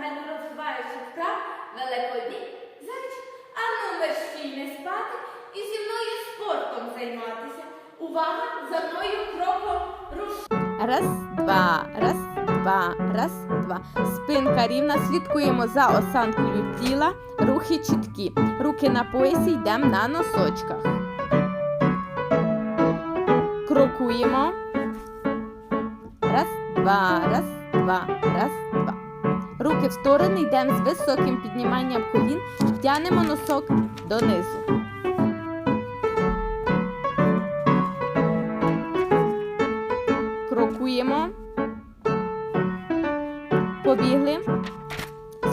вивчити комплекс загальнорозвиваючих вправ Великодні зайчик. А ну мерщій не спати і зі мною спортом займатися. Увага! За мною кроком руш. Раз, два, раз, два, раз, два. Спинка рівна. Слідкуємо за осанкою тіла. Рухи чіткі. Руки на поясі йдемо на носочках. Крокуємо. Раз, два, раз, два, раз. Руки в сторони йдемо з високим підніманням колін. Тянемо носок донизу. Крокуємо. Побігли.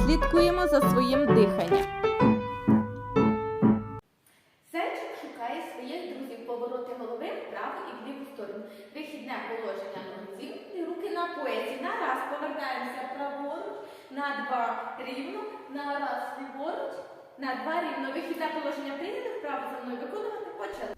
Слідкуємо за своїм диханням. Зайчик шукає своїх друзів. Повороти голови вправо і в ліву сторону. Вихідне положення нозів і руки на поясі. На раз повертаємося праворуч, на два рівно, на раз ліворуч, на два рівно. Вихідне положення прийняли, вправо за мною виконувати почали.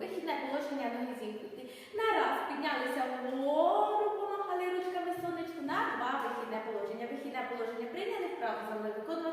Вихідне положення ноги зігнуті. На раз піднялися вгору, помахали ручками. На два вихідне положення. Вихідне положення прийняли, вправо за мною виконувати.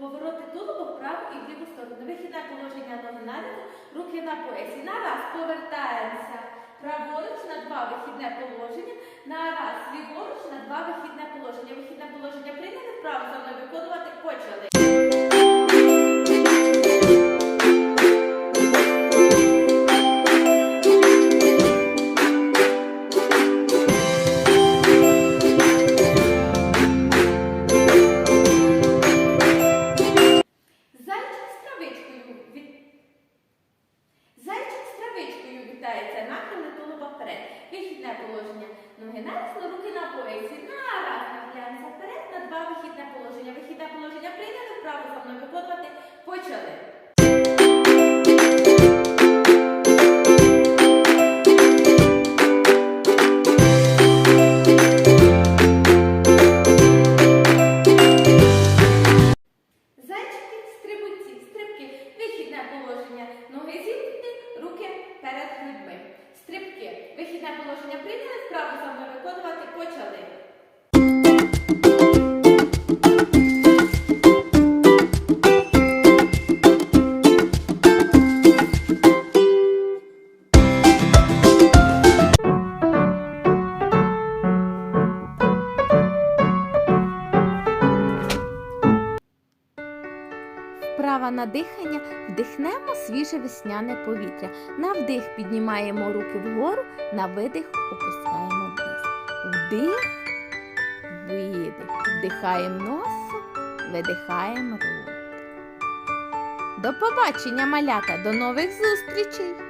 Повороти тулуба вправо і в ліву сторону. Вихідне положення ноги наряду, руки на поясі. На раз повертаємося праворуч на два вихідне положення. На раз ліворуч на два вихідне положення. Вихідне положення прийняти вправо за мною виконувати положення прийняли, вправо саме виконувати, почали. Вправа на дихання вдихнемо свіже весняне повітря. На вдих піднімаємо руки вгору, на видих опускаємо вниз. Вдих, видих. Вдихаємо носом, видихаємо рот. До побачення, малята! До нових зустрічей!